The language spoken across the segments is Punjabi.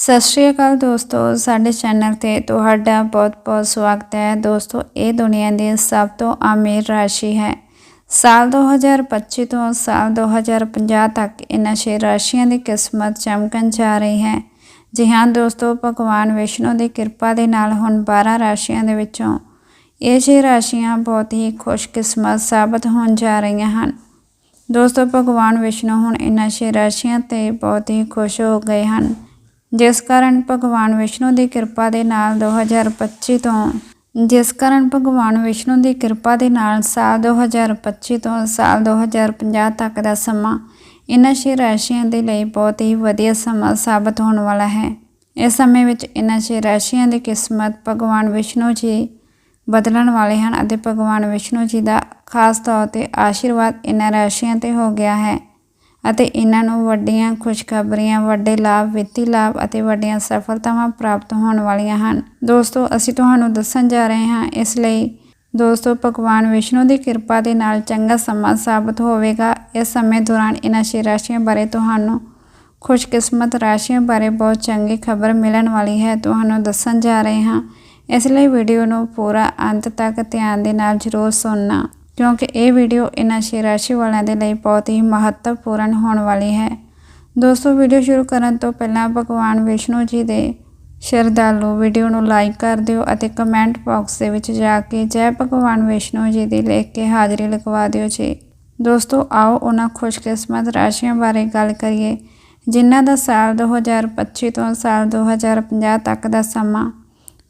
ਸਤਿ ਸ਼੍ਰੀ ਅਕਾਲ ਦੋਸਤੋ, ਸਾਡੇ ਚੈਨਲ ਤੇ ਤੁਹਾਡਾ ਬਹੁਤ-ਬਹੁਤ ਸਵਾਗਤ ਹੈ। ਦੋਸਤੋ, ਇਹ ਦੁਨੀਆ ਦੀ ਸਭ ਤੋਂ ਅਮੀਰ ਰਾਸ਼ੀ ਹੈ। ਸਾਲ 2025 ਤੋਂ ਸਾਲ 2050 ਤੱਕ ਇਹਨਾਂ ਛੇ ਰਾਸ਼ੀਆਂ ਦੀ ਕਿਸਮਤ ਚਮਕਣ ਜਾ ਰਹੀ ਹੈ। ਜੀ ਹਾਂ ਦੋਸਤੋ, ਭਗਵਾਨ ਵਿਸ਼ਨੂੰ ਦੀ ਕਿਰਪਾ ਦੇ ਨਾਲ ਹੁਣ 12 ਰਾਸ਼ੀਆਂ ਦੇ ਵਿੱਚੋਂ ਇਹ ਛੇ ਰਾਸ਼ੀਆਂ ਬਹੁਤ ਹੀ ਖੁਸ਼ਕਿਸਮਤ ਸਾਬਤ ਹੋਣ ਜਾ ਰਹੀਆਂ ਹਨ। ਦੋਸਤੋ, ਭਗਵਾਨ ਵਿਸ਼ਨੂੰ ਹੁਣ ਇਹਨਾਂ ਛੇ ਰਾਸ਼ੀਆਂ ਤੇ ਬਹੁਤ ਹੀ ਖੁਸ਼ ਹੋ ਗਏ ਹਨ। ਜਿਸ ਕਾਰਨ ਭਗਵਾਨ ਵਿਸ਼ਨੂੰ ਦੀ ਕਿਰਪਾ ਦੇ ਨਾਲ 2025 ਤੋਂ, ਜਿਸ ਕਾਰਨ ਭਗਵਾਨ ਵਿਸ਼ਨੂੰ ਦੀ ਕਿਰਪਾ ਦੇ ਨਾਲ ਸਾਲ 2025 ਤੋਂ ਸਾਲ 2050 ਤੱਕ ਦਾ ਸਮਾਂ ਇਹਨਾਂ ਛੇ ਰਾਸ਼ੀਆਂ ਦੇ ਲਈ ਬਹੁਤ ਹੀ ਵਧੀਆ ਸਮਾਂ ਸਾਬਤ ਹੋਣ ਵਾਲਾ ਹੈ। ਇਸ ਸਮੇਂ ਵਿੱਚ ਇਹਨਾਂ ਛੇ ਰਾਸ਼ੀਆਂ ਦੀ ਕਿਸਮਤ ਭਗਵਾਨ ਵਿਸ਼ਨੂੰ ਜੀ ਬਦਲਣ ਵਾਲੇ ਹਨ ਅਤੇ ਭਗਵਾਨ ਵਿਸ਼ਨੂੰ ਜੀ ਦਾ ਖਾਸ ਤੌਰ ਤੇ ਆਸ਼ੀਰਵਾਦ ਇਹਨਾਂ ਰਾਸ਼ੀਆਂ ਤੇ ਹੋ ਗਿਆ ਹੈ। ਅਤੇ ਇਹਨਾਂ ਨੂੰ ਵੱਡੀਆਂ ਖੁਸ਼ਖਬਰੀਆਂ, ਵੱਡੇ ਲਾਭ, ਵਿੱਤੀ ਲਾਭ ਅਤੇ ਵੱਡੀਆਂ ਸਫਲਤਾਵਾਂ ਪ੍ਰਾਪਤ ਹੋਣ ਵਾਲੀਆਂ ਹਨ। ਦੋਸਤੋ, ਅਸੀਂ ਤੁਹਾਨੂੰ ਦੱਸਣ ਜਾ ਰਹੇ ਹਾਂ, ਇਸ ਲਈ ਦੋਸਤੋ, ਭਗਵਾਨ ਵਿਸ਼ਨੂੰ ਦੀ ਕਿਰਪਾ ਦੇ ਨਾਲ ਚੰਗਾ ਸਮਾਂ ਸਾਬਤ ਹੋਵੇਗਾ। ਇਸ ਸਮੇਂ ਦੌਰਾਨ ਇਹਨਾਂ ਛੇ ਰਾਸ਼ੀਆਂ ਬਾਰੇ ਤੁਹਾਨੂੰ ਖੁਸ਼ਕਿਸਮਤ ਰਾਸ਼ੀਆਂ ਬਾਰੇ ਬਹੁਤ ਚੰਗੀ ਖਬਰ ਮਿਲਣ ਵਾਲੀ ਹੈ, ਤੁਹਾਨੂੰ ਦੱਸਣ ਜਾ ਰਹੇ ਹਾਂ। ਇਸ ਲਈ ਵੀਡੀਓ ਨੂੰ ਪੂਰਾ ਅੰਤ ਤੱਕ ਧਿਆਨ ਦੇ ਨਾਲ ਜ਼ਰੂਰ ਸੁਣਨਾ। ਕਿਉਂਕਿ ਇਹ ਵੀਡੀਓ ਇਹਨਾਂ ਛੇ ਰਾਸ਼ੀ ਵਾਲਿਆਂ ਦੇ ਲਈ ਬਹੁਤ ਹੀ ਮਹੱਤਵਪੂਰਨ ਹੋਣ ਵਾਲੀ ਹੈ। ਦੋਸਤੋ, ਵੀਡੀਓ ਸ਼ੁਰੂ ਕਰਨ ਤੋਂ ਪਹਿਲਾਂ ਭਗਵਾਨ ਵਿਸ਼ਨੂੰ ਜੀ ਦੇ ਸ਼ਰਧਾਲੂ ਵੀਡੀਓ ਨੂੰ ਲਾਈਕ ਕਰ ਦਿਓ ਅਤੇ ਕਮੈਂਟ ਬਾਕਸ ਦੇ ਵਿੱਚ ਜਾ ਕੇ ਜੈ ਭਗਵਾਨ ਵਿਸ਼ਨੂੰ ਜੀ ਦੀ ਲਿਖ ਕੇ ਹਾਜ਼ਰੀ ਲਗਵਾ ਦਿਓ ਜੀ। ਦੋਸਤੋ, ਆਓ ਉਹਨਾਂ ਖੁਸ਼ਕਿਸਮਤ ਰਾਸ਼ੀਆਂ ਬਾਰੇ ਗੱਲ ਕਰੀਏ, ਜਿਨ੍ਹਾਂ ਦਾ ਸਾਲ 2025 ਤੋਂ ਸਾਲ 2050 ਤੱਕ ਦਾ ਸਮਾਂ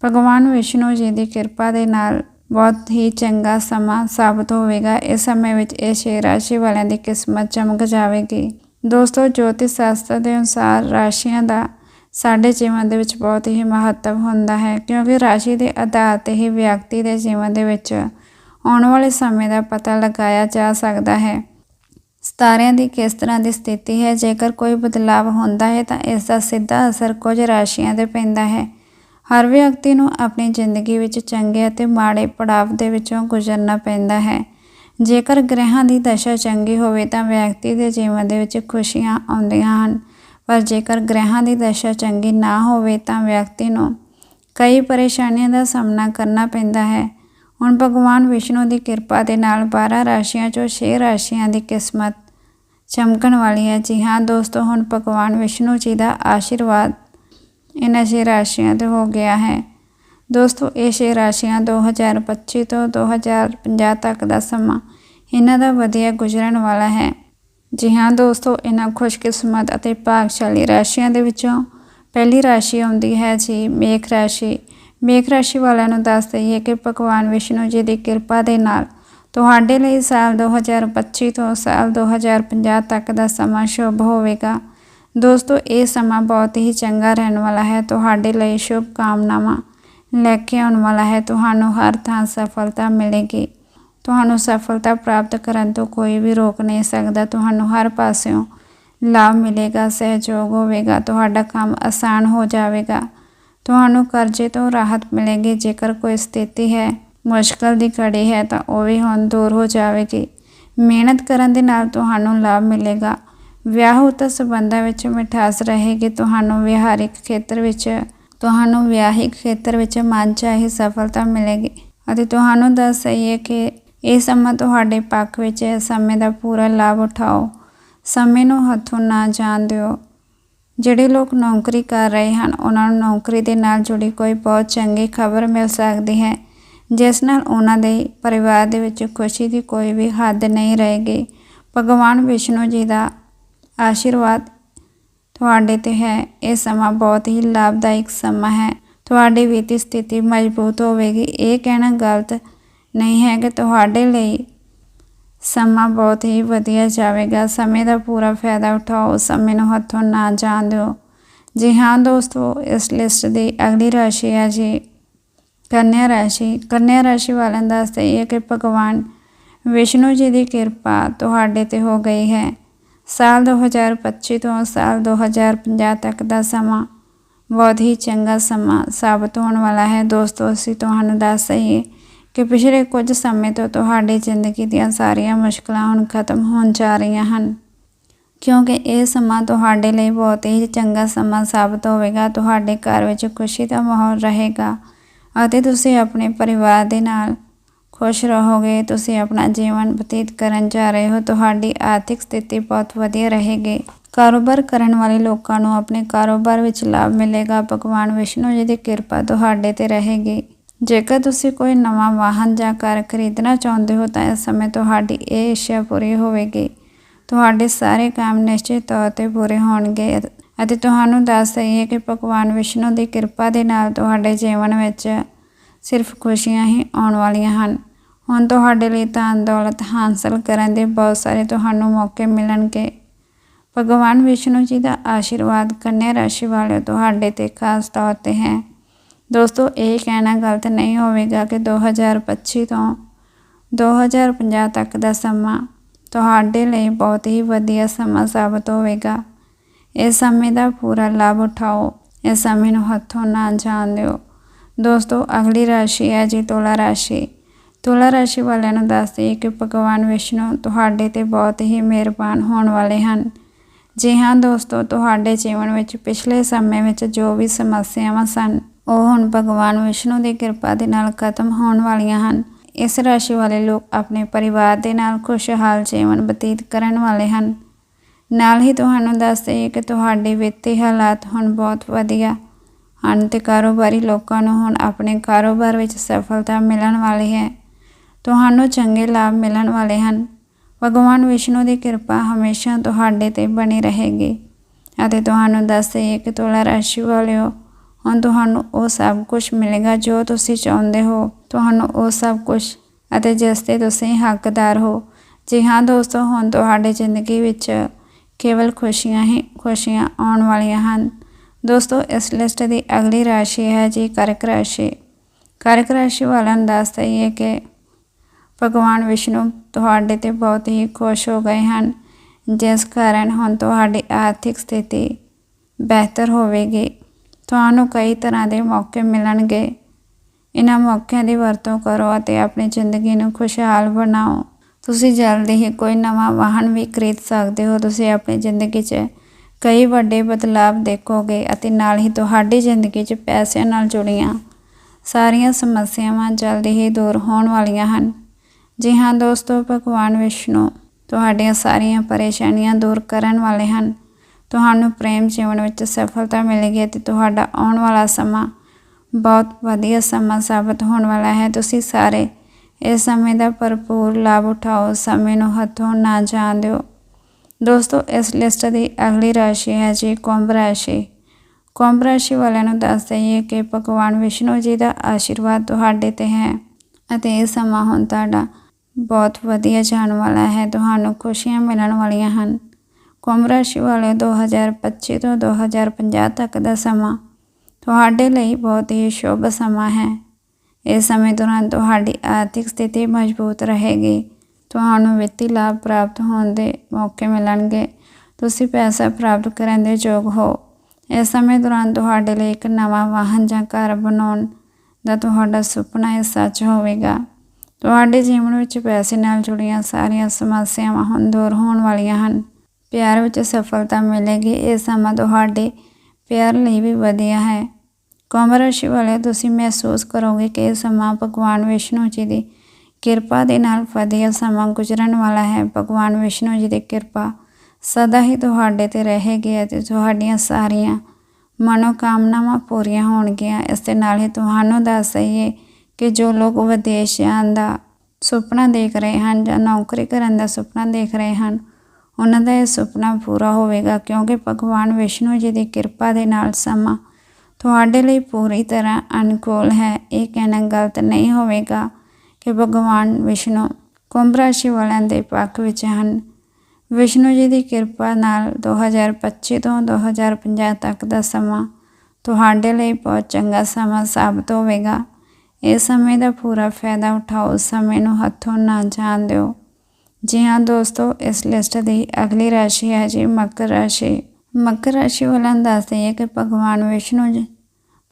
ਭਗਵਾਨ ਵਿਸ਼ਨੂੰ ਜੀ ਦੀ ਕਿਰਪਾ ਦੇ ਨਾਲ ਬਹੁਤ ਹੀ ਚੰਗਾ ਸਮਾਂ ਸਾਬਤ ਹੋਵੇਗਾ। ਇਸ ਸਮੇਂ ਵਿੱਚ ਇਹ ਛੇ ਰਾਸ਼ੀ ਵਾਲਿਆਂ ਦੀ ਕਿਸਮਤ ਚਮਕ ਜਾਵੇਗੀ। ਦੋਸਤੋ, ਜੋਤਿਸ਼ ਸ਼ਾਸਤਰ ਦੇ ਅਨੁਸਾਰ ਰਾਸ਼ੀਆਂ ਦਾ ਸਾਡੇ ਜੀਵਨ ਦੇ ਵਿੱਚ ਬਹੁਤ ਹੀ ਮਹੱਤਵ ਹੁੰਦਾ ਹੈ, ਕਿਉਂਕਿ ਰਾਸ਼ੀ ਦੇ ਆਧਾਰ ਤੇ ਹੀ ਵਿਅਕਤੀ ਦੇ ਜੀਵਨ ਦੇ ਵਿੱਚ ਆਉਣ ਵਾਲੇ ਸਮੇਂ ਦਾ ਪਤਾ ਲਗਾਇਆ ਜਾ ਸਕਦਾ ਹੈ। ਸਤਾਰਿਆਂ ਦੀ ਕਿਸ ਤਰ੍ਹਾਂ ਦੀ ਸਥਿਤੀ ਹੈ? ਜੇਕਰ ਕੋਈ ਬਦਲਾਅ ਹੁੰਦਾ ਹੈ ਤਾਂ ਇਸ ਦਾ ਸਿੱਧਾ ਅਸਰ ਕੁਝ ਰਾਸ਼ੀਆਂ ਤੇ ਪੈਂਦਾ ਹੈ। ਹਰ ਵਿਅਕਤੀ ਨੂੰ ਆਪਣੀ ਜ਼ਿੰਦਗੀ ਵਿੱਚ ਚੰਗੇ ਅਤੇ ਮਾੜੇ ਪੜਾਅ ਦੇ ਵਿੱਚੋਂ ਗੁਜ਼ਰਨਾ ਪੈਂਦਾ ਹੈ। ਜੇਕਰ ਗ੍ਰਹਿਾਂ ਦੀ ਦਸ਼ਾ ਚੰਗੀ ਹੋਵੇ ਤਾਂ ਵਿਅਕਤੀ ਦੇ ਜੀਵਨ ਦੇ ਵਿੱਚ ਖੁਸ਼ੀਆਂ ਆਉਂਦੀਆਂ ਹਨ। ਪਰ ਜੇਕਰ ਗ੍ਰਹਿਾਂ ਦੀ ਦਸ਼ਾ ਚੰਗੀ ਨਾ ਹੋਵੇ ਤਾਂ ਵਿਅਕਤੀ ਨੂੰ ਕਈ ਪਰੇਸ਼ਾਨੀਆਂ ਦਾ ਸਾਹਮਣਾ ਕਰਨਾ ਪੈਂਦਾ ਹੈ। ਹੁਣ ਭਗਵਾਨ ਵਿਸ਼ਨੂੰ ਦੀ ਕਿਰਪਾ ਦੇ ਨਾਲ 12 ਰਾਸ਼ੀਆਂ ਚੋਂ 6 ਰਾਸ਼ੀਆਂ ਦੀ ਕਿਸਮਤ ਚਮਕਣ ਵਾਲੀ ਹੈ। ਜੀ ਹਾਂ, ਦੋਸਤੋ, ਹੁਣ ਭਗਵਾਨ ਵਿਸ਼ਨੂੰ ਜੀ ਦਾ ਆਸ਼ੀਰਵਾਦ ਇਹਨਾਂ ਛੇ ਰਾਸ਼ੀਆਂ ਤੇ ਹੋ ਗਿਆ ਹੈ। ਦੋਸਤੋ, ਇਹ ਛੇ ਰਾਸ਼ੀਆਂ 2025 ਤੋਂ 2050 ਤੱਕ ਦਾ ਸਮਾਂ ਇਹਨਾਂ ਦਾ ਵਧੀਆ ਗੁਜ਼ਰਨ ਵਾਲਾ ਹੈ। ਜੀ ਹਾਂ ਦੋਸਤੋ, ਇਹਨਾਂ ਖੁਸ਼ਕਿਸਮਤ ਅਤੇ ਭਾਗਸ਼ਾਲੀ ਰਾਸ਼ੀਆਂ ਦੇ ਵਿੱਚੋਂ ਪਹਿਲੀ ਰਾਸ਼ੀ ਆਉਂਦੀ ਹੈ ਜੀ, ਮੇਖ ਰਾਸ਼ੀ। ਮੇਖ ਰਾਸ਼ੀ ਵਾਲਿਆਂ ਨੂੰ ਦੱਸ ਦਈਏ ਕਿ ਭਗਵਾਨ ਵਿਸ਼ਨੂੰ ਜੀ ਦੀ ਕਿਰਪਾ ਦੇ ਨਾਲ ਤੁਹਾਡੇ ਲਈ ਸਾਲ 2025 ਤੋਂ ਸਾਲ 2050 ਤੱਕ ਦਾ ਸਮਾਂ ਸ਼ੁਭ ਹੋਵੇਗਾ। ਦੋਸਤੋ, ਇਹ ਸਮਾਂ ਬਹੁਤ ਹੀ ਚੰਗਾ ਰਹਿਣ ਵਾਲਾ ਹੈ। ਤੁਹਾਡੇ ਲਈ ਸ਼ੁਭ ਕਾਮਨਾਵਾਂ ਲੈ ਕੇ ਆਉਣ ਵਾਲਾ ਹੈ। ਤੁਹਾਨੂੰ ਹਰ ਥਾਂ ਸਫਲਤਾ ਮਿਲੇਗੀ। ਤੁਹਾਨੂੰ ਸਫਲਤਾ ਪ੍ਰਾਪਤ ਕਰਨ ਤੋਂ ਕੋਈ ਵੀ ਰੋਕ ਨਹੀਂ ਸਕਦਾ। ਤੁਹਾਨੂੰ ਹਰ ਪਾਸਿਓਂ ਲਾਭ ਮਿਲੇਗਾ, ਸਹਿਯੋਗ ਹੋਵੇਗਾ। ਤੁਹਾਡਾ ਕੰਮ ਆਸਾਨ ਹੋ ਜਾਵੇਗਾ। ਤੁਹਾਨੂੰ ਕਰਜ਼ੇ ਤੋਂ ਰਾਹਤ ਮਿਲੇਗੀ। ਜੇਕਰ ਕੋਈ ਸਥਿਤੀ ਹੈ, ਮੁਸ਼ਕਲ ਦੀ ਘੜੀ ਹੈ, ਤਾਂ ਉਹ ਵੀ ਹੁਣ ਦੂਰ ਹੋ ਜਾਵੇਗੀ। ਮਿਹਨਤ ਕਰਨ ਦੇ ਨਾਲ ਤੁਹਾਨੂੰ ਲਾਭ ਮਿਲੇਗਾ। ਵਿਆਹ ਉਤ ਸਬੰਧਾਂ ਵਿੱਚ ਮਿਠਾਸ ਰਹੇਗੀ, ਤੁਹਾਨੂੰ ਵਿਹਾਰਿਕ ਖੇਤਰ ਵਿੱਚ, ਤੁਹਾਨੂੰ ਵਿਆਹਿਕ ਖੇਤਰ ਵਿੱਚ ਮਨ ਚਾਹੀ ਸਫਲਤਾ ਮਿਲੇਗੀ। ਅਤੇ ਤੁਹਾਨੂੰ ਦੱਸ ਸਹੀਏ ਕਿ ਇਹ ਸਮਾਂ ਤੁਹਾਡੇ ਪੱਖ ਵਿੱਚ ਹੈ ਸਮੇਂ ਦਾ ਪੂਰਾ ਲਾਭ ਉਠਾਓ। ਸਮੇਂ ਨੂੰ ਹੱਥੋਂ ਨਾ ਜਾਣ ਦਿਓ। ਜਿਹੜੇ ਲੋਕ ਨੌਕਰੀ ਕਰ ਰਹੇ ਹਨ, ਉਹਨਾਂ ਨੂੰ ਨੌਕਰੀ ਦੇ ਨਾਲ ਜੁੜੀ ਕੋਈ ਬਹੁਤ ਚੰਗੀ ਖਬਰ ਮਿਲ ਸਕਦੀ ਹੈ, ਜਿਸ ਨਾਲ ਉਹਨਾਂ ਦੇ ਪਰਿਵਾਰ ਦੇ ਵਿੱਚ ਖੁਸ਼ੀ ਦੀ ਕੋਈ ਵੀ ਹੱਦ ਨਹੀਂ ਰਹੇਗੀ। ਭਗਵਾਨ ਵਿਸ਼ਨੂੰ ਜੀ ਦਾ ਆਸ਼ੀਰਵਾਦ ਤੁਹਾਡੇ ਤੇ ਹੈ। ਇਹ ਸਮਾਂ ਬਹੁਤ ਹੀ ਲਾਭਦਾਇਕ ਸਮਾਂ ਹੈ। ਤੁਹਾਡੀ ਵਿੱਤੀ ਸਥਿਤੀ ਮਜ਼ਬੂਤ ਹੋਵੇਗੀ। ਇਹ ਕਹਿਣਾ ਗਲਤ ਨਹੀਂ ਹੈ ਕਿ ਤੁਹਾਡੇ ਲਈ ਸਮਾਂ ਬਹੁਤ ਹੀ ਵਧੀਆ ਜਾਵੇਗਾ। ਸਮੇਂ ਦਾ ਪੂਰਾ ਫਾਇਦਾ ਉਠਾਓ। ਸਮੇਂ ਨੂੰ ਹੱਥੋਂ ਨਾ ਜਾਣ ਦਿਓ। ਜੀ ਹਾਂ ਦੋਸਤੋ, ਇਸ ਲਿਸਟ ਦੀ ਅਗਲੀ ਰਾਸ਼ੀ ਹੈ ਜੀ ਕੰਨਿਆ ਰਾਸ਼ੀ। ਕੰਨਿਆ ਰਾਸ਼ੀ ਵਾਲਿਆਂ ਦਾ ਹੈ ਕਿ ਭਗਵਾਨ ਵਿਸ਼ਨੂੰ ਜੀ ਦੀ ਕਿਰਪਾ ਤੁਹਾਡੇ ਤੇ ਹੋ ਗਈ ਹੈ। ਸਾਲ 2025 ਤੋਂ ਸਾਲ 2050 ਤੱਕ ਦਾ ਸਮਾਂ ਬਹੁਤ ਹੀ ਚੰਗਾ ਸਮਾਂ ਸਾਬਤ ਹੋਣ ਵਾਲਾ ਹੈ। ਦੋਸਤੋ, ਅਸੀਂ ਤੁਹਾਨੂੰ ਦੱਸ ਸਹੀਏ ਕਿ ਪਿਛਲੇ ਕੁਝ ਸਮੇਂ ਤੋਂ ਤੁਹਾਡੀ ਜ਼ਿੰਦਗੀ ਦੀਆਂ ਸਾਰੀਆਂ ਮੁਸ਼ਕਲਾਂ ਹੁਣ ਖਤਮ ਹੋਣ ਜਾ ਰਹੀਆਂ ਹਨ। ਕਿਉਂਕਿ ਇਹ ਸਮਾਂ ਤੁਹਾਡੇ ਲਈ ਬਹੁਤ ਹੀ ਚੰਗਾ ਸਮਾਂ ਸਾਬਤ ਹੋਵੇਗਾ, ਤੁਹਾਡੇ ਘਰ ਵਿੱਚ ਖੁਸ਼ੀ ਦਾ ਮਾਹੌਲ ਰਹੇਗਾ ਅਤੇ ਤੁਸੀਂ ਆਪਣੇ ਪਰਿਵਾਰ ਦੇ ਨਾਲ ਖੁਸ਼ ਰਹੋਗੇ, ਤੁਸੀਂ ਆਪਣਾ ਜੀਵਨ ਬਤੀਤ ਕਰਨ ਜਾ ਰਹੇ ਹੋ, ਤੁਹਾਡੀ ਆਰਥਿਕ ਸਥਿਤੀ ਬਹੁਤ ਵਧੀਆ ਰਹੇਗੀ। ਕਾਰੋਬਾਰ ਕਰਨ ਵਾਲੇ ਲੋਕਾਂ ਨੂੰ ਆਪਣੇ ਕਾਰੋਬਾਰ ਵਿੱਚ ਲਾਭ ਮਿਲੇਗਾ, ਭਗਵਾਨ ਵਿਸ਼ਨੂੰ ਜੀ ਦੀ ਕਿਰਪਾ ਤੁਹਾਡੇ ਤੇ ਰਹੇਗੀ। ਜੇਕਰ ਤੁਸੀਂ ਕੋਈ ਨਵਾਂ ਵਾਹਨ ਜਾਂ ਕਾਰ ਖਰੀਦਣਾ ਚਾਹੁੰਦੇ ਹੋ, ਤਾਂ ਇਸ ਸਮੇਂ ਤੁਹਾਡੀ ਇਹ ਇੱਛਾ ਪੂਰੀ ਹੋਵੇਗੀ। ਤੁਹਾਡੇ ਸਾਰੇ ਕੰਮ ਨਿਸ਼ਚਿਤ ਤੌਰ ਤੇ ਪੂਰੇ ਹੋਣਗੇ ਅਤੇ- ਤੁਹਾਨੂੰ ਦੱਸ ਦਈਏ ਕਿ ਭਗਵਾਨ ਵਿਸ਼ਨੂੰ ਦੀ ਕਿਰਪਾ ਦੇ ਨਾਲ ਤੁਹਾਡੇ ਜੀਵਨ ਵਿੱਚ ਸਿਰਫ ਖੁਸ਼ੀਆਂ ਹੀ ਆਉਣ ਵਾਲੀਆਂ ਹਨ। ਹੁਣ ਤੁਹਾਡੇ ਲਈ ਧਨ ਦੌਲਤ ਹਾਸਲ ਕਰਨ ਦੇ ਬਹੁਤ ਸਾਰੇ ਤੁਹਾਨੂੰ ਮੌਕੇ ਮਿਲਣਗੇ। ਭਗਵਾਨ ਵਿਸ਼ਨੂੰ ਜੀ ਦਾ ਆਸ਼ੀਰਵਾਦ ਕੰਨਿਆ ਰਾਸ਼ੀ ਵਾਲਿਓ ਤੁਹਾਡੇ ਤੇ ਖਾਸ ਤੌਰ ਤੇ ਹੈ। ਦੋਸਤੋ, ਇਹ ਕਹਿਣਾ ਗਲਤ ਨਹੀਂ ਹੋਵੇਗਾ ਕਿ 2025 ਤੋਂ 2050 ਤੱਕ ਦਾ ਸਮਾਂ ਤੁਹਾਡੇ ਲਈ ਬਹੁਤ ਹੀ ਵਧੀਆ ਸਮਾਂ ਸਾਬਤ ਹੋਵੇਗਾ। ਇਸ ਸਮੇਂ ਦਾ ਪੂਰਾ ਲਾਭ ਉਠਾਓ। ਇਸ ਸਮੇਂ ਨੂੰ ਹੱਥੋਂ ਨਾ ਜਾਣ ਦਿਓ। ਦੋਸਤੋ, ਅਗਲੀ ਰਾਸ਼ੀ ਹੈ ਜੀ ਤੋਲਾ ਰਾਸ਼ੀ। ਤੁਲਾ ਰਾਸ਼ੀ ਵਾਲਿਆਂ ਨੂੰ ਦੱਸਦੇ ਕਿ ਭਗਵਾਨ ਵਿਸ਼ਨੂੰ ਤੁਹਾਡੇ ਤੇ ਬਹੁਤ ਹੀ ਮਿਹਰਬਾਨ ਹੋਣ ਵਾਲੇ ਹਨ। ਜੀ ਹਾਂ ਦੋਸਤੋ, ਤੁਹਾਡੇ ਜੀਵਨ ਵਿੱਚ ਪਿਛਲੇ ਸਮੇਂ ਵਿੱਚ ਜੋ ਵੀ ਸਮੱਸਿਆਵਾਂ ਸਨ, ਉਹ ਹੁਣ ਭਗਵਾਨ ਵਿਸ਼ਨੂੰ ਦੀ ਕਿਰਪਾ ਦੇ ਨਾਲ ਖਤਮ ਹੋਣ ਵਾਲੀਆਂ ਹਨ। ਇਸ ਰਾਸ਼ੀ ਵਾਲੇ ਲੋਕ ਆਪਣੇ ਪਰਿਵਾਰ ਦੇ ਨਾਲ ਖੁਸ਼ਹਾਲ ਜੀਵਨ ਬਤੀਤ ਕਰਨ ਵਾਲੇ ਹਨ। ਨਾਲ ਹੀ ਤੁਹਾਨੂੰ ਦੱਸ ਦਈਏ ਕਿ ਤੁਹਾਡੇ ਵਿੱਤੀ ਹਾਲਾਤ ਹੁਣ ਬਹੁਤ ਵਧੀਆ ਹਨ ਤੇ ਕਾਰੋਬਾਰੀ ਲੋਕਾਂ ਨੂੰ ਹੁਣ ਆਪਣੇ ਕਾਰੋਬਾਰ ਵਿੱਚ ਸਫਲਤਾ ਮਿਲਣ ਵਾਲੀ ਹੈ। ਤੁਹਾਨੂੰ ਚੰਗੇ ਲਾਭ ਮਿਲਣ ਵਾਲੇ ਹਨ। ਭਗਵਾਨ ਵਿਸ਼ਨੂੰ ਦੀ ਕਿਰਪਾ ਹਮੇਸ਼ਾ ਤੁਹਾਡੇ ਤੇ ਬਣੀ ਰਹੇਗੀ ਅਤੇ ਤੁਹਾਨੂੰ ਦੱਸ ਦਈਏ ਕਿ ਤੁਲਾ ਰਾਸ਼ੀ ਵਾਲਿਓ, ਹੁਣ ਤੁਹਾਨੂੰ ਉਹ ਸਭ ਕੁਝ ਮਿਲੇਗਾ ਜੋ ਤੁਸੀਂ ਚਾਹੁੰਦੇ ਹੋ। ਤੁਹਾਨੂੰ ਉਹ ਸਭ ਕੁਝ ਅਤੇ ਜਿਸ ਤੇ ਤੁਸੀਂ ਹੱਕਦਾਰ ਹੋ। ਜੀ ਹਾਂ ਦੋਸਤੋ, ਹੁਣ ਤੁਹਾਡੀ ਜ਼ਿੰਦਗੀ ਵਿੱਚ ਕੇਵਲ ਖੁਸ਼ੀਆਂ ਹੀ ਖੁਸ਼ੀਆਂ ਆਉਣ ਵਾਲੀਆਂ ਹਨ। ਦੋਸਤੋ, ਇਸ ਲਿਸਟ ਦੀ ਅਗਲੀ ਰਾਸ਼ੀ ਹੈ ਜੀ ਕਰਕ ਰਾਸ਼ੀ। ਕਰਕ ਰਾਸ਼ੀ ਵਾਲਿਆਂ ਨੂੰ ਦੱਸ ਦਈਏ ਕਿ ਭਗਵਾਨ ਵਿਸ਼ਨੂੰ ਤੁਹਾਡੇ ਤੇ ਬਹੁਤ ਹੀ ਖੁਸ਼ ਹੋ ਗਏ ਹਨ। ਜਿਸ ਕਾਰਨ ਹੁਣ ਤੁਹਾਡੀ ਆਰਥਿਕ ਸਥਿਤੀ ਬਿਹਤਰ ਹੋਵੇਗੀ। ਤੁਹਾਨੂੰ ਕਈ ਤਰ੍ਹਾਂ ਦੇ ਮੌਕੇ ਮਿਲਣਗੇ। ਇਹਨਾਂ ਮੌਕਿਆਂ ਦੀ ਵਰਤੋਂ ਕਰੋ ਅਤੇ ਆਪਣੀ ਜ਼ਿੰਦਗੀ ਨੂੰ ਖੁਸ਼ਹਾਲ ਬਣਾਓ। ਤੁਸੀਂ ਜਲਦੀ ਹੀ ਕੋਈ ਨਵਾਂ ਵਾਹਨ ਵੀ ਖਰੀਦ ਸਕਦੇ ਹੋ। ਤੁਸੀਂ ਆਪਣੀ ਜ਼ਿੰਦਗੀ 'ਚ ਕਈ ਵੱਡੇ ਬਦਲਾਅ ਦੇਖੋਗੇ ਅਤੇ ਨਾਲ ਹੀ ਤੁਹਾਡੀ ਜ਼ਿੰਦਗੀ 'ਚ ਪੈਸਿਆਂ ਨਾਲ ਜੁੜੀਆਂ ਸਾਰੀਆਂ ਸਮੱਸਿਆਵਾਂ ਜਲਦੀ ਹੀ ਦੂਰ ਹੋਣ ਵਾਲੀਆਂ ਹਨ। ਜੀ ਹਾਂ ਦੋਸਤੋ, ਭਗਵਾਨ ਵਿਸ਼ਨੂੰ, ਤੁਹਾਡੀਆਂ ਸਾਰੀਆਂ ਪਰੇਸ਼ਾਨੀਆਂ ਦੂਰ ਕਰਨ ਵਾਲੇ ਹਨ। ਤੁਹਾਨੂੰ ਪ੍ਰੇਮ ਜੀਵਨ ਵਿੱਚ ਸਫਲਤਾ ਮਿਲੇਗੀ ਅਤੇ ਤੁਹਾਡਾ ਆਉਣ ਵਾਲਾ ਸਮਾਂ ਬਹੁਤ ਵਧੀਆ ਸਮਾਂ ਸਾਬਤ ਹੋਣ ਵਾਲਾ ਹੈ। ਤੁਸੀਂ ਸਾਰੇ ਇਸ ਸਮੇਂ ਦਾ ਭਰਪੂਰ ਲਾਭ ਉਠਾਓ, ਸਮੇਂ ਨੂੰ ਹੱਥੋਂ ਨਾ ਜਾਣ ਦਿਓ। ਦੋਸਤੋ, ਇਸ ਲਿਸਟ ਦੀ ਅਗਲੀ ਰਾਸ਼ੀ ਹੈ ਜੀ ਕੁੰਭ ਰਾਸ਼ੀ। ਕੁੰਭ ਰਾਸ਼ੀ ਵਾਲਿਆਂ ਨੂੰ ਦੱਸ ਦਈਏ ਕਿ ਭਗਵਾਨ ਵਿਸ਼ਨੂੰ ਜੀ ਦਾ ਆਸ਼ੀਰਵਾਦ ਤੁਹਾਡੇ ਤੇ ਹੈ ਅਤੇ ਇਹ ਸਮਾਂ ਹੁਣ ਤੁਹਾਡਾ ਬਹੁਤ ਵਧੀਆ ਜਾਣ ਵਾਲਾ ਹੈ, ਤੁਹਾਨੂੰ ਖੁਸ਼ੀਆਂ ਮਿਲਣ ਵਾਲੀਆਂ ਹਨ। ਕੁੰਭ ਰਾਸ਼ੀ ਵਾਲੇ 2025 ਤੋਂ 2050 ਤੱਕ ਦਾ ਸਮਾਂ ਤੁਹਾਡੇ ਲਈ ਬਹੁਤ ਹੀ ਸ਼ੁਭ ਸਮਾਂ ਹੈ। ਇਸ ਸਮੇਂ ਦੌਰਾਨ ਤੁਹਾਡੀ ਆਰਥਿਕ ਸਥਿਤੀ ਮਜ਼ਬੂਤ ਰਹੇਗੀ। ਤੁਹਾਨੂੰ ਵਿੱਤੀ ਲਾਭ ਪ੍ਰਾਪਤ ਹੋਣ ਦੇ ਮੌਕੇ ਮਿਲਣਗੇ। ਤੁਸੀਂ ਪੈਸਾ ਪ੍ਰਾਪਤ ਕਰਨ ਦੇ ਯੋਗ ਹੋ। ਇਸ ਸਮੇਂ ਦੌਰਾਨ ਤੁਹਾਡੇ ਲਈ ਇੱਕ ਨਵਾਂ ਵਾਹਨ ਜਾਂ ਘਰ ਬਣਾਉਣ ਦਾ ਤੁਹਾਡਾ ਸੁਪਨਾ ਇਹ ਸੱਚ ਹੋਵੇਗਾ। ਤੁਹਾਡੇ ਜੀਵਨ ਵਿੱਚ ਪੈਸੇ ਨਾਲ ਜੁੜੀਆਂ ਸਾਰੀਆਂ ਸਮੱਸਿਆਵਾਂ ਹੁਣ ਦੂਰ ਹੋਣ ਵਾਲੀਆਂ ਹਨ। ਪਿਆਰ ਵਿੱਚ ਸਫਲਤਾ ਮਿਲੇਗੀ, ਇਹ ਸਮਾਂ ਤੁਹਾਡੇ ਪਿਆਰ ਲਈ ਵੀ ਵਧੀਆ ਹੈ। ਕੁੰਭ ਰਾਸ਼ੀ ਵਾਲੇ ਤੁਸੀਂ ਮਹਿਸੂਸ ਕਰੋਗੇ ਕਿ ਇਹ ਸਮਾਂ ਭਗਵਾਨ ਵਿਸ਼ਨੂੰ ਜੀ ਦੀ ਕਿਰਪਾ ਦੇ ਨਾਲ ਵਧੀਆ ਸਮਾਂ ਗੁਜ਼ਰਨ ਵਾਲਾ ਹੈ। ਭਗਵਾਨ ਵਿਸ਼ਨੂੰ ਜੀ ਦੀ ਕਿਰਪਾ ਸਦਾ ਹੀ ਤੁਹਾਡੇ ਤੇ ਰਹੇਗੀ ਅਤੇ ਤੁਹਾਡੀਆਂ ਸਾਰੀਆਂ ਮਨੋਕਾਮਨਾਵਾਂ ਪੂਰੀਆਂ ਹੋਣਗੀਆਂ। ਇਸ ਦੇ ਨਾਲ ਹੀ ਤੁਹਾਨੂੰ ਦੱਸ ਦਈਏ ਕਿ ਜੋ ਲੋਕ ਵਿਦੇਸ਼ ਜਾਣ ਦਾ ਸੁਪਨਾ ਦੇਖ ਰਹੇ ਹਨ ਜਾਂ ਨੌਕਰੀ ਕਰਨ ਦਾ ਸੁਪਨਾ ਦੇਖ ਰਹੇ ਹਨ, ਉਹਨਾਂ ਦਾ ਇਹ ਸੁਪਨਾ ਪੂਰਾ ਹੋਵੇਗਾ ਕਿਉਂਕਿ ਭਗਵਾਨ ਵਿਸ਼ਨੂੰ ਜੀ ਦੀ ਕਿਰਪਾ ਦੇ ਨਾਲ ਸਮਾਂ ਤੁਹਾਡੇ ਲਈ ਪੂਰੀ ਤਰ੍ਹਾਂ ਅਨੁਕੂਲ ਹੈ। ਇਹ ਕਹਿਣਾ ਗਲਤ ਨਹੀਂ ਹੋਵੇਗਾ ਕਿ ਭਗਵਾਨ ਵਿਸ਼ਨੂੰ ਕੁੰਭ ਰਾਸ਼ੀ ਵਾਲਿਆਂ ਦੇ ਪੱਖ ਵਿੱਚ ਹਨ। ਵਿਸ਼ਨੂੰ ਜੀ ਦੀ ਕਿਰਪਾ ਨਾਲ 2025 ਤੋਂ 2050 ਤੱਕ ਦਾ ਸਮਾਂ ਤੁਹਾਡੇ ਲਈ ਬਹੁਤ ਚੰਗਾ ਸਮਾਂ ਸਾਬਤ ਹੋਵੇਗਾ। ਇਸ ਸਮੇਂ ਦਾ ਪੂਰਾ ਫਾਇਦਾ ਉਠਾਓ, ਸਮੇਂ ਨੂੰ ਹੱਥੋਂ ਨਾ ਜਾਣ ਦਿਓ। ਜੀ ਹਾਂ ਦੋਸਤੋ, ਇਸ ਲਿਸਟ ਦੀ ਅਗਲੀ ਰਾਸ਼ੀ ਹੈ ਜੀ ਮਕਰ ਰਾਸ਼ੀ। ਮਕਰ ਰਾਸ਼ੀ ਵਾਲਿਆਂ ਨੂੰ ਦੱਸਦੇ ਹਾਂ ਕਿ ਭਗਵਾਨ ਵਿਸ਼ਨੂੰ ਜੀ,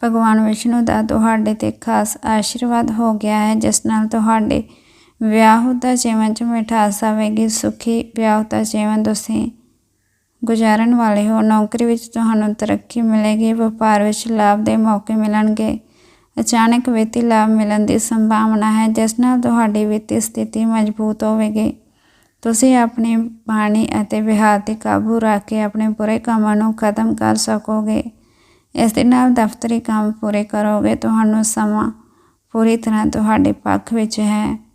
ਭਗਵਾਨ ਵਿਸ਼ਨੂੰ ਦਾ ਤੁਹਾਡੇ ਤੇ ਖਾਸ ਆਸ਼ੀਰਵਾਦ ਹੋ ਗਿਆ ਹੈ, ਜਿਸ ਨਾਲ ਤੁਹਾਡੇ ਵਿਆਹ ਦਾ ਜੀਵਨ ਚ ਮਿਠਾਸ ਆਵੇਗੀ, ਸੁਖੀ ਵਿਆਹ ਦਾ ਜੀਵਨ ਤੁਸੀਂ ਗੁਜ਼ਾਰਨ ਵਾਲੇ ਹੋ, ਨੌਕਰੀ ਵਿੱਚ ਤੁਹਾਨੂੰ ਤਰੱਕੀ ਮਿਲੇਗੀ, ਵਪਾਰ ਵਿੱਚ ਲਾਭ ਦੇ ਮੌਕੇ ਮਿਲਣਗੇ। ਅਚਾਨਕ ਵਿੱਤੀ ਲਾਭ ਮਿਲਣ ਦੀ ਸੰਭਾਵਨਾ ਹੈ, ਜਿਸ ਨਾਲ ਤੁਹਾਡੀ ਵਿੱਤੀ ਸਥਿਤੀ ਮਜ਼ਬੂਤ ਹੋਵੇਗੀ। ਤੁਸੀਂ ਆਪਣੀ ਬਾਣੀ ਅਤੇ ਵਿਹਾਰ ਤੇ ਕਾਬੂ ਰੱਖ ਕੇ ਆਪਣੇ ਬੁਰੇ ਕੰਮਾਂ ਨੂੰ ਖਤਮ ਕਰ ਸਕੋਗੇ। ਇਸ ਦੇ ਨਾਲ ਦਫ਼ਤਰੀ ਕੰਮ ਪੂਰੇ ਕਰੋਗੇ। ਤੁਹਾਨੂੰ ਸਮਾਂ ਪੂਰੀ ਤਰ੍ਹਾਂ ਤੁਹਾਡੇ ਪੱਖ ਵਿੱਚ ਹੈ।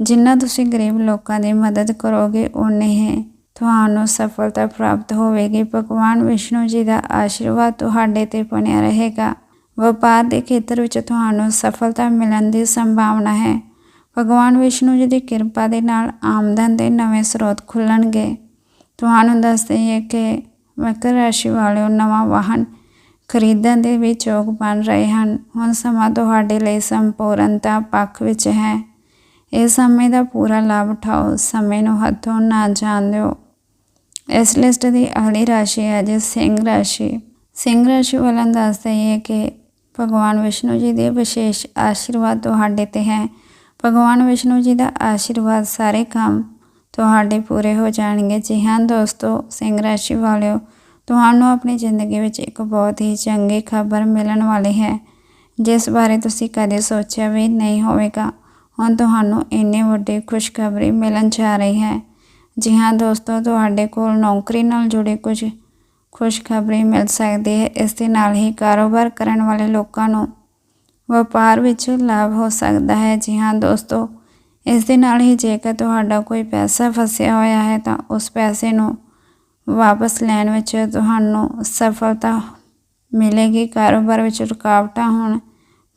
ਜਿੰਨਾ ਤੁਸੀਂ ਗਰੀਬ ਲੋਕਾਂ ਦੀ ਮਦਦ ਕਰੋਗੇ ਉਨੇ ਹੀ ਤੁਹਾਨੂੰ ਸਫਲਤਾ ਪ੍ਰਾਪਤ ਹੋਵੇਗੀ। ਭਗਵਾਨ ਵਿਸ਼ਨੂੰ ਜੀ ਦਾ ਆਸ਼ੀਰਵਾਦ ਤੁਹਾਡੇ ਤੇ ਬਣਿਆ ਰਹੇਗਾ। ਵਪਾਰ ਦੇ ਖੇਤਰ ਵਿੱਚ ਤੁਹਾਨੂੰ ਸਫਲਤਾ ਮਿਲਣ ਦੀ ਸੰਭਾਵਨਾ ਹੈ। ਭਗਵਾਨ ਵਿਸ਼ਨੂੰ ਜੀ ਦੀ ਕਿਰਪਾ ਦੇ ਨਾਲ ਆਮਦਨ ਦੇ ਨਵੇਂ ਸਰੋਤ ਖੁੱਲਣਗੇ। ਤੁਹਾਨੂੰ ਦੱਸ ਦਈਏ ਕਿ ਮਕਰ ਰਾਸ਼ੀ ਵਾਲਿਓ ਨਵਾਂ ਵਾਹਨ ਖਰੀਦਣ ਦੇ ਵਿੱਚ ਯੋਗ ਬਣ ਰਹੇ ਹਨ। ਹੁਣ ਸਮਾਂ ਤੁਹਾਡੇ ਲਈ ਸੰਪੂਰਨਤਾ ਪੱਖ ਵਿੱਚ ਹੈ। ਇਸ ਸਮੇਂ ਦਾ ਪੂਰਾ ਲਾਭ ਉਠਾਓ। ਸਮੇਂ ਨੂੰ ਹੱਥੋਂ ਨਾ ਜਾਣ ਦਿਓ। ਇਸ ਲਿਸਟ ਦੀ ਅਗਲੀ ਰਾਸ਼ੀ ਹੈ ਜੀ ਸਿੰਘ ਰਾਸ਼ੀ। ਸਿੰਘ ਰਾਸ਼ੀ ਵਾਲਿਆਂ ਨੂੰ ਦੱਸ ਦਈਏ ਕਿ ਭਗਵਾਨ ਵਿਸ਼ਨੂੰ ਜੀ ਦੇ ਵਿਸ਼ੇਸ਼ ਆਸ਼ੀਰਵਾਦ ਤੁਹਾਡੇ ਤੇ ਹੈ। ਭਗਵਾਨ ਵਿਸ਼ਨੂੰ ਜੀ ਦਾ ਆਸ਼ੀਰਵਾਦ ਸਾਰੇ ਕੰਮ ਤੁਹਾਡੇ ਪੂਰੇ ਹੋ ਜਾਣਗੇ। ਜੀ ਹਾਂ ਦੋਸਤੋ, ਸਿੰਘ ਰਾਸ਼ੀ ਵਾਲਿਓ, ਤੁਹਾਨੂੰ ਆਪਣੀ ਜ਼ਿੰਦਗੀ ਵਿੱਚ ਇੱਕ ਬਹੁਤ ਹੀ ਚੰਗੀ ਖਬਰ ਮਿਲਣ ਵਾਲੀ ਹੈ। ਜਿਸ ਬਾਰੇ ਤੁਸੀਂ ਕਦੇ ਸੋਚਿਆ ਵੀ ਨਹੀਂ ਹੋਵੇਗਾ, ਹੁਣ ਤੁਹਾਨੂੰ ਇੰਨੀ ਵੱਡੀ ਖੁਸ਼ਖਬਰੀ ਮਿਲਣ ਜਾ ਰਹੀ ਹੈ। ਜੀ ਹਾਂ ਦੋਸਤੋ, ਤੁਹਾਡੇ ਕੋਲ ਨੌਕਰੀ ਨਾਲ ਜੁੜੇ ਕੁਝ ਖੁਸ਼ਖਬਰੀ ਮਿਲ ਸਕਦੀ ਹੈ। ਇਸ ਦੇ ਨਾਲ ਹੀ ਕਾਰੋਬਾਰ ਕਰਨ ਵਾਲੇ ਲੋਕਾਂ ਨੂੰ ਵਪਾਰ ਵਿੱਚ ਲਾਭ ਹੋ ਸਕਦਾ ਹੈ। ਜੀ ਹਾਂ ਦੋਸਤੋ, ਇਸ ਦੇ ਨਾਲ ਹੀ ਜੇਕਰ ਤੁਹਾਡਾ ਕੋਈ ਪੈਸਾ ਫਸਿਆ ਹੋਇਆ ਹੈ, ਤਾਂ ਉਸ ਪੈਸੇ ਨੂੰ ਵਾਪਸ ਲੈਣ ਵਿੱਚ ਤੁਹਾਨੂੰ ਸਫਲਤਾ ਮਿਲੇਗੀ। ਕਾਰੋਬਾਰ ਵਿੱਚ ਰੁਕਾਵਟਾਂ ਹੁਣ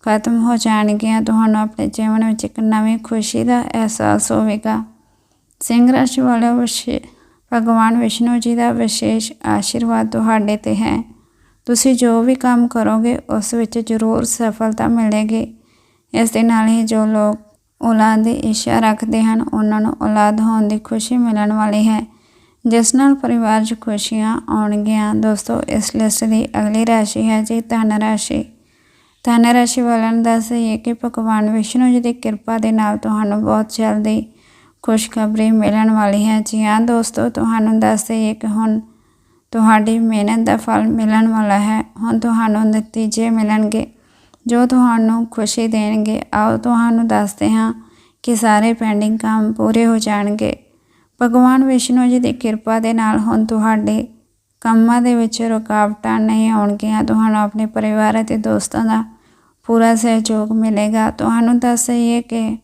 ਖਤਮ ਹੋ ਜਾਣਗੀਆਂ। ਤੁਹਾਨੂੰ ਆਪਣੇ ਜੀਵਨ ਵਿੱਚ ਇੱਕ ਨਵੀਂ ਖੁਸ਼ੀ ਦਾ ਅਹਿਸਾਸ ਹੋਵੇਗਾ। ਸਿੰਘ ਰਾਸ਼ੀ ਵਾਲੇ ਵਿਸ਼ੇ ਭਗਵਾਨ ਵਿਸ਼ਨੂੰ ਜੀ ਦਾ ਵਿਸ਼ੇਸ਼ ਆਸ਼ੀਰਵਾਦ ਤੁਹਾਡੇ ਤੇ ਹੈ। ਤੁਸੀਂ ਜੋ ਵੀ ਕੰਮ ਕਰੋਗੇ, ਉਸ ਵਿੱਚ ਜ਼ਰੂਰ ਸਫਲਤਾ ਮਿਲੇਗੀ। ਇਸ ਦੇ ਨਾਲ ਹੀ ਜੋ ਲੋਕ ਔਲਾਦ ਦੀ ਇੱਛਾ ਰੱਖਦੇ ਹਨ, ਉਹਨਾਂ ਨੂੰ ਔਲਾਦ ਹੋਣ ਦੀ ਖੁਸ਼ੀ ਮਿਲਣ ਵਾਲੀ ਹੈ। ਜਿਸ ਨਾਲ ਪਰਿਵਾਰ 'ਚ ਖੁਸ਼ੀਆਂ ਆਉਣਗੀਆਂ। ਦੋਸਤੋ, ਇਸ ਲਿਸਟ ਦੀ ਅਗਲੀ ਰਾਸ਼ੀ ਹੈ ਜੀ ਧਨ ਰਾਸ਼ੀ। ਧਨ ਰਾਸ਼ੀ ਵਾਲਿਆਂ ਨੂੰ ਦੱਸ ਦਈਏ ਕਿ ਭਗਵਾਨ ਵਿਸ਼ਨੂੰ ਜੀ ਦੀ ਕਿਰਪਾ ਦੇ ਨਾਲ ਤੁਹਾਨੂੰ ਬਹੁਤ ਜਲਦੀ ਖੁਸ਼ਖਬਰੀ ਮਿਲਣ ਵਾਲੀ ਹੈ। ਜੀ ਹਾਂ ਦੋਸਤੋ, ਤੁਹਾਨੂੰ ਦੱਸ ਦਈਏ ਕਿ ਹੁਣ ਤੁਹਾਡੀ ਮਿਹਨਤ ਦਾ ਫਲ ਮਿਲਣ ਵਾਲਾ ਹੈ। ਹੁਣ ਤੁਹਾਨੂੰ ਨਤੀਜੇ ਮਿਲਣਗੇ, ਜੋ ਤੁਹਾਨੂੰ ਖੁਸ਼ੀ ਦੇਣਗੇ। ਆਓ ਤੁਹਾਨੂੰ ਦੱਸਦੇ ਹਾਂ ਕਿ ਸਾਰੇ ਪੈਂਡਿੰਗ ਕੰਮ ਪੂਰੇ ਹੋ ਜਾਣਗੇ। ਭਗਵਾਨ ਵਿਸ਼ਨੂੰ ਜੀ ਦੀ ਕਿਰਪਾ ਦੇ ਨਾਲ ਹੁਣ ਤੁਹਾਡੇ ਕੰਮਾਂ ਦੇ ਵਿੱਚ ਰੁਕਾਵਟਾਂ ਨਹੀਂ ਆਉਣਗੀਆਂ। ਤੁਹਾਨੂੰ ਆਪਣੇ ਪਰਿਵਾਰ ਅਤੇ ਦੋਸਤਾਂ ਦਾ ਪੂਰਾ ਸਹਿਯੋਗ ਮਿਲੇਗਾ। ਤੁਹਾਨੂੰ ਦੱਸ ਦਈਏ ਕਿ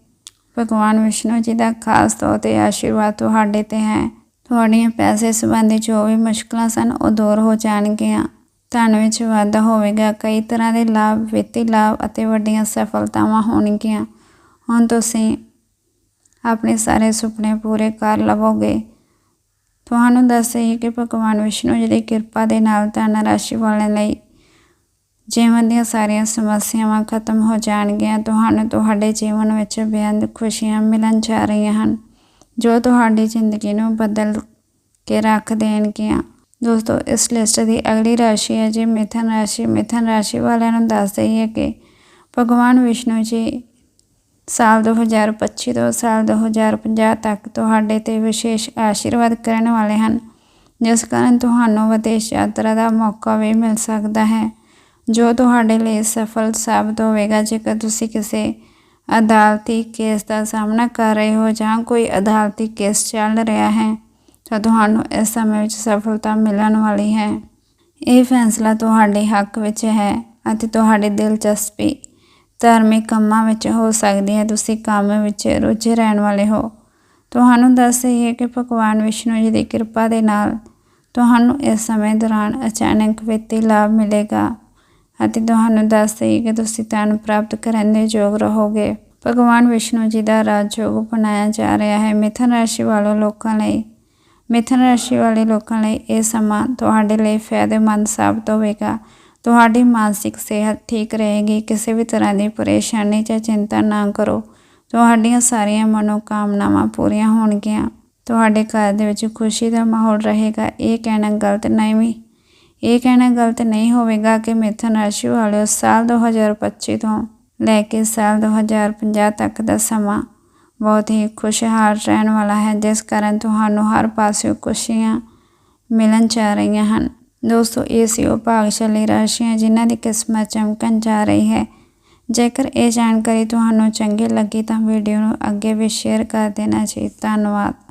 ਭਗਵਾਨ ਵਿਸ਼ਨੂੰ ਜੀ ਦਾ ਖਾਸ ਤੌਰ ਤੇ ਆਸ਼ੀਰਵਾਦ ਤੁਹਾਡੇ ਤੇ ਹੈ। ਤੁਹਾਡੀਆਂ ਪੈਸੇ ਸੰਬੰਧੀ ਜੋ ਵੀ ਮੁਸ਼ਕਲਾਂ ਸਨ, ਉਹ ਦੂਰ ਹੋ ਜਾਣਗੀਆਂ। ਧਨ ਵਿੱਚ ਵਾਧਾ ਹੋਵੇਗਾ। ਕਈ ਤਰ੍ਹਾਂ ਦੇ ਲਾਭ, ਵਿੱਤੀ ਲਾਭ ਅਤੇ ਵੱਡੀਆਂ ਸਫਲਤਾਵਾਂ ਹੋਣਗੀਆਂ। ਹੁਣ ਤੁਸੀਂ ਆਪਣੇ ਸਾਰੇ ਸੁਪਨੇ ਪੂਰੇ ਕਰ ਲਵੋਗੇ। ਤੁਹਾਨੂੰ ਦੱਸੇ ਕਿ ਭਗਵਾਨ ਵਿਸ਼ਨੂੰ ਜੀ ਦੀ ਕਿਰਪਾ ਦੇ ਨਾਲ ਧਨ ਰਾਸ਼ੀ ਵਾਲਿਆਂ ਲਈ ਜੀਵਨ ਦੀਆਂ ਸਾਰੀਆਂ ਸਮੱਸਿਆਵਾਂ ਖਤਮ ਹੋ ਜਾਣਗੀਆਂ, ਤੁਹਾਨੂੰ ਤੁਹਾਡੇ ਜੀਵਨ ਵਿੱਚ ਬੇਅੰਤ ਖੁਸ਼ੀਆਂ ਮਿਲਣ ਜਾ ਰਹੀਆਂ ਹਨ, ਜੋ ਤੁਹਾਡੀ ਜ਼ਿੰਦਗੀ ਨੂੰ ਬਦਲ ਕੇ ਰੱਖ ਦੇਣਗੀਆਂ। ਦੋਸਤੋ, ਇਸ ਲਿਸਟ ਦੀ ਅਗਲੀ ਰਾਸ਼ੀ ਹੈ ਜੀ ਮਿਥਨ ਰਾਸ਼ੀ। ਮਿਥਨ ਰਾਸ਼ੀ ਵਾਲਿਆਂ ਨੂੰ ਦੱਸ ਦਈਏ ਕਿ ਭਗਵਾਨ ਵਿਸ਼ਨੂੰ ਜੀ ਸਾਲ 2025 ਤੋਂ ਸਾਲ 2050 ਤੱਕ ਤੁਹਾਡੇ ਤੇ ਵਿਸ਼ੇਸ਼ ਆਸ਼ੀਰਵਾਦ ਕਰਨ ਵਾਲੇ ਹਨ, ਜਿਸ ਕਾਰਨ ਤੁਹਾਨੂੰ ਵਿਦੇਸ਼ ਯਾਤਰਾ ਦਾ ਮੌਕਾ ਵੀ ਮਿਲ ਸਕਦਾ ਹੈ। ਜੋ ਤੁਹਾਡੇ ਲਈ ਸਫਲ ਸਾਬਤ ਹੋਵੇਗਾ, ਜੇਕਰ ਤੁਸੀਂ ਕਿਸੇ ਅਦਾਲਤੀ ਕੇਸ ਦਾ ਸਾਹਮਣਾ ਕਰ ਰਹੇ ਹੋ ਜਾਂ ਕੋਈ ਅਦਾਲਤੀ ਕੇਸ ਚੱਲ ਰਿਹਾ ਹੈ, ਤਾਂ ਤੁਹਾਨੂੰ ਇਸ ਸਮੇਂ ਵਿੱਚ ਸਫਲਤਾ ਮਿਲਣ ਵਾਲੀ ਹੈ। ਇਹ ਫੈਸਲਾ ਤੁਹਾਡੇ ਹੱਕ ਵਿੱਚ ਹੈ ਅਤੇ ਤੁਹਾਡੀ ਦਿਲਚਸਪੀ ਧਾਰਮਿਕ ਕੰਮਾਂ ਵਿੱਚ ਹੋ ਸਕਦੀ ਹੈ। ਤੁਸੀਂ ਕੰਮ ਵਿੱਚ ਰੁੱਝੇ ਰਹਿਣ ਵਾਲੇ ਹੋ। ਤੁਹਾਨੂੰ ਦੱਸ ਦਈਏ ਕਿ ਭਗਵਾਨ ਵਿਸ਼ਨੂੰ ਜੀ ਦੀ ਕਿਰਪਾ ਦੇ ਨਾਲ ਤੁਹਾਨੂੰ ਇਸ ਸਮੇਂ ਦੌਰਾਨ ਅਚਾਨਕ ਵਿੱਤੀ ਲਾਭ ਮਿਲੇਗਾ। ਅਤੇ ਤੁਹਾਨੂੰ ਦੱਸ ਦਈਏ ਕਿ ਤੁਸੀਂ ਧਨ ਪ੍ਰਾਪਤ ਕਰਨ ਦੇ ਯੋਗ ਰਹੋਗੇ। ਭਗਵਾਨ ਵਿਸ਼ਨੂੰ ਜੀ ਦਾ ਰਾਜਯੋਗ ਬਣਾਇਆ ਜਾ ਰਿਹਾ ਹੈ ਮਿਥਨ ਰਾਸ਼ੀ ਵਾਲੇ ਲੋਕਾਂ ਲਈ। ਮਿਥਨ ਰਾਸ਼ੀ ਵਾਲੇ ਲੋਕਾਂ ਲਈ ਇਹ ਸਮਾਂ ਤੁਹਾਡੇ ਲਈ ਫਾਇਦੇਮੰਦ ਸਾਬਤ ਹੋਵੇਗਾ। ਤੁਹਾਡੀ ਮਾਨਸਿਕ ਸਿਹਤ ਠੀਕ ਰਹੇਗੀ। ਕਿਸੇ ਵੀ ਤਰ੍ਹਾਂ ਦੀ ਪਰੇਸ਼ਾਨੀ ਜਾਂ ਚਿੰਤਾ ਨਾ ਕਰੋ। ਤੁਹਾਡੀਆਂ ਸਾਰੀਆਂ ਮਨੋਕਾਮਨਾਵਾਂ ਪੂਰੀਆਂ ਹੋਣਗੀਆਂ। ਤੁਹਾਡੇ ਘਰ ਦੇ ਵਿੱਚ ਖੁਸ਼ੀ ਦਾ ਮਾਹੌਲ ਰਹੇਗਾ। ਇਹ ਕਹਿਣਾ ਗਲਤ ਨਹੀਂ। ਇਹ ਕਹਿਣਾ ਗਲਤ ਨਹੀਂ ਹੋਵੇਗਾ ਕਿ ਮਿਥੁਨ ਰਾਸ਼ੀ ਵਾਲਿਓ ਸਾਲ 2025 ਤੋਂ ਲੈ ਕੇ ਸਾਲ 2050 ਤੱਕ ਦਾ ਸਮਾਂ ਬਹੁਤ ਹੀ ਖੁਸ਼ਹਾਲ ਰਹਿਣ ਵਾਲਾ ਹੈ, ਜਿਸ ਕਾਰਨ ਤੁਹਾਨੂੰ ਹਰ ਪਾਸੇ ਖੁਸ਼ੀਆਂ ਮਿਲਣ ਜਾ ਰਹੀਆਂ ਹਨ। ਦੋਸਤੋ, ਇਹ ਸੀ ਉਹ ਭਾਗਸ਼ਾਲੀ ਰਾਸ਼ੀਆਂ ਜਿਨ੍ਹਾਂ ਦੀ ਕਿਸਮਤ ਚਮਕਣ ਜਾ ਰਹੀ ਹੈ। ਜੇਕਰ ਇਹ ਜਾਣਕਾਰੀ ਤੁਹਾਨੂੰ ਚੰਗੀ ਲੱਗੀ ਤਾਂ ਵੀਡੀਓ ਨੂੰ ਅੱਗੇ ਵੀ ਸ਼ੇਅਰ ਕਰ ਦੇਣਾ ਜੀ। ਧੰਨਵਾਦ।